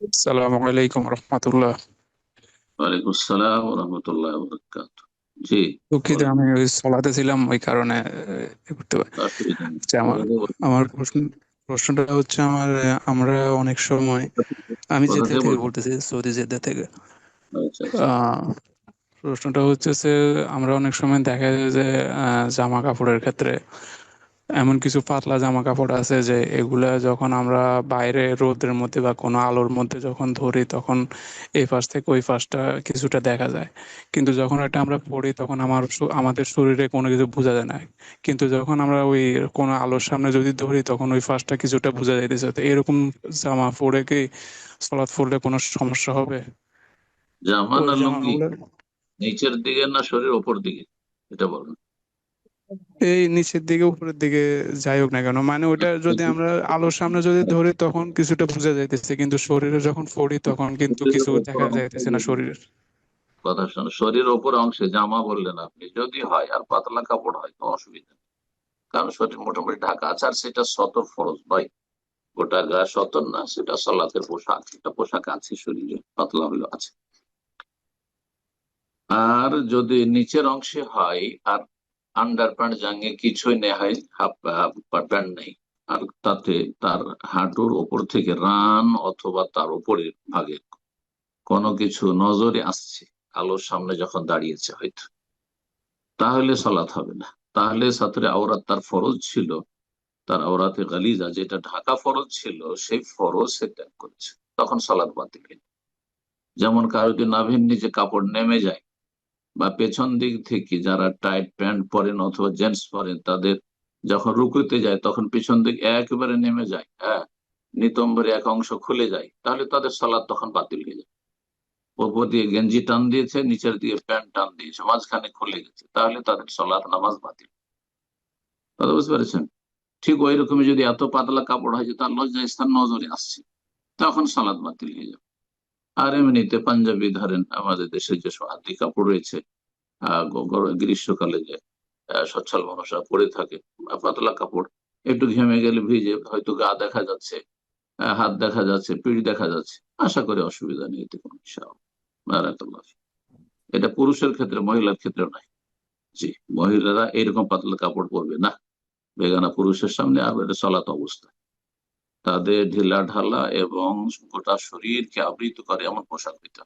আসসালামু আলাইকুম রহমতুল্লাহ। ওয়ালাইকুম আসসালাম রহমতুল্লাহ বরকাত। জি। দুঃখিত আমি ওই সলাতে ছিলাম ওই কারণে করতে পারি আচ্ছা, আমার আমার প্রশ্ন প্রশ্নটা হচ্ছে আমার আমরা অনেক সময় আমি জেদ্দা থেকে বলতেছি সৌদি জেদ্দা থেকে। আচ্ছা আচ্ছা। প্রশ্নটা হচ্ছে যে আমরা অনেক সময় দেখা যায় যে আহ, জামা কাপড়ের ক্ষেত্রে এমন কিছু পাতলা জামা কাপড় আছে যে এগুলা যখন আমরা বাইরে রোদের মধ্যে বা কোনো আলোর মধ্যে যখন ধরি তখন এই পাশ থেকে ওই পাশটা কিছুটা দেখা যায়। কিন্তু যখন এটা আমরা পরি তখন আমার আমাদের শরীরে কোনো কিছু বোঝা যায় না। কিন্তু যখন আমরা ওই কোনো আলোর সামনে যদি ধরি তখন ওই পাশটা কিছুটা বোঝা যাইতেছে। তো এরকম জামা পরে কি সলাৎ পরলে কোনো সমস্যা হবে? জামা না লুঙ্গি? নিচের দিকে না শরীর ওপর দিকে? এটা বলেন। এই নিচের দিকে, উপরের দিকে যাই হোক না কেন মানে ওটা যদি আমরা আলোর সামনে যদি ধরি তখন কিছুটা বোঝা যাইতেছে, কিন্তু শরীরে যখন পড়ি তখন কিন্তু কিছু দেখা যাইতেছে না শরীরের। কথা শরীর ওপর অংশে জামা বললেন আপনি, যদি হয় আর পাতলা কাপড় হয় তো অসুবিধা নেই। কারণ শরীর মোটামুটি ঢাকা আছে, আর সেটা সতর ফরজ নয়। গোটা গা সতর না, সেটা সলাতের পোশাক একটা পোশাক আছে শরীরে, পাতলা হলেও আছে। আর যদি নিচের অংশে হয়, আর আন্ডার প্যান্ট জাঙ্গে কিছুই নেই হয় হাফ প্যান্ট নেই। আর তাতে তার হাঁটুর ওপর থেকে রান অথবা তার উপরের ভাগে কোনো কিছু নজরে আসছে, আলোর সামনে যখন দাঁড়িয়েছে হয়তো। তাহলে সলাৎ হবে না। তাহলে সাথে আওরাত তার ফরজ ছিল। তার আওরাতে গালিজা যেটা ঢাকা ফরজ ছিল, সেই ফরজ সে ত্যাগ করেছে। তখন সলাৎ বাতিল যেমন কারও যদি নাভির নিচে কাপড় নেমে যায় বা পেছন দিক থেকে যারা টাইট প্যান্ট পরেন অথবা জেন্টস পরেন, তাদের যখন রুকুতে যায়, তখন পিছন দিক একেবারে নেমে যায় হ্যাঁ? নিতম্বরে এক অংশ খুলে যায়, তাহলে তাদের সলাদ তখন বাতিল হয়ে যায়। ওপর দিয়ে গেঞ্জি টান দিয়েছে, নিচের দিয়ে প্যান্ট টান দিয়েছে, মাঝখানে খুলে গেছে, তাহলে তাদের সলাদ নামাজ বাতিল। কথা বুঝতে পেরেছেন? ঠিক ওই রকমই যদি এত পাতলা কাপড় হয় যে তার লজ্জা স্থান নজরে আসছে, তখন সালাদ বাতিল হয়ে যাবে। আর এমনিতে পাঞ্জাবি ধরেন, আমাদের দেশে যে হাতি কাপড় রয়েছে গ্রীষ্মকালে যে সচ্ছল মানুষরা পরে থাকে পাতলা কাপড়, একটু ঘেমে গেলে ভিজে হয়তো গা দেখা যাচ্ছে হাত দেখা যাচ্ছে, পিঠ দেখা যাচ্ছে, আশা করি অসুবিধা নেই, এতে কোনো এটা পুরুষের ক্ষেত্রে, মহিলার ক্ষেত্রে নাই। জি, মহিলারা এরকম পাতলা কাপড় পরবে না। বেগানা পুরুষের সামনে, আর এটা চলাত অবস্থা। তাদের ঢিলা ঢালা এবং গোটা শরীরকে আবৃত করে এমন পোশাক দিতে।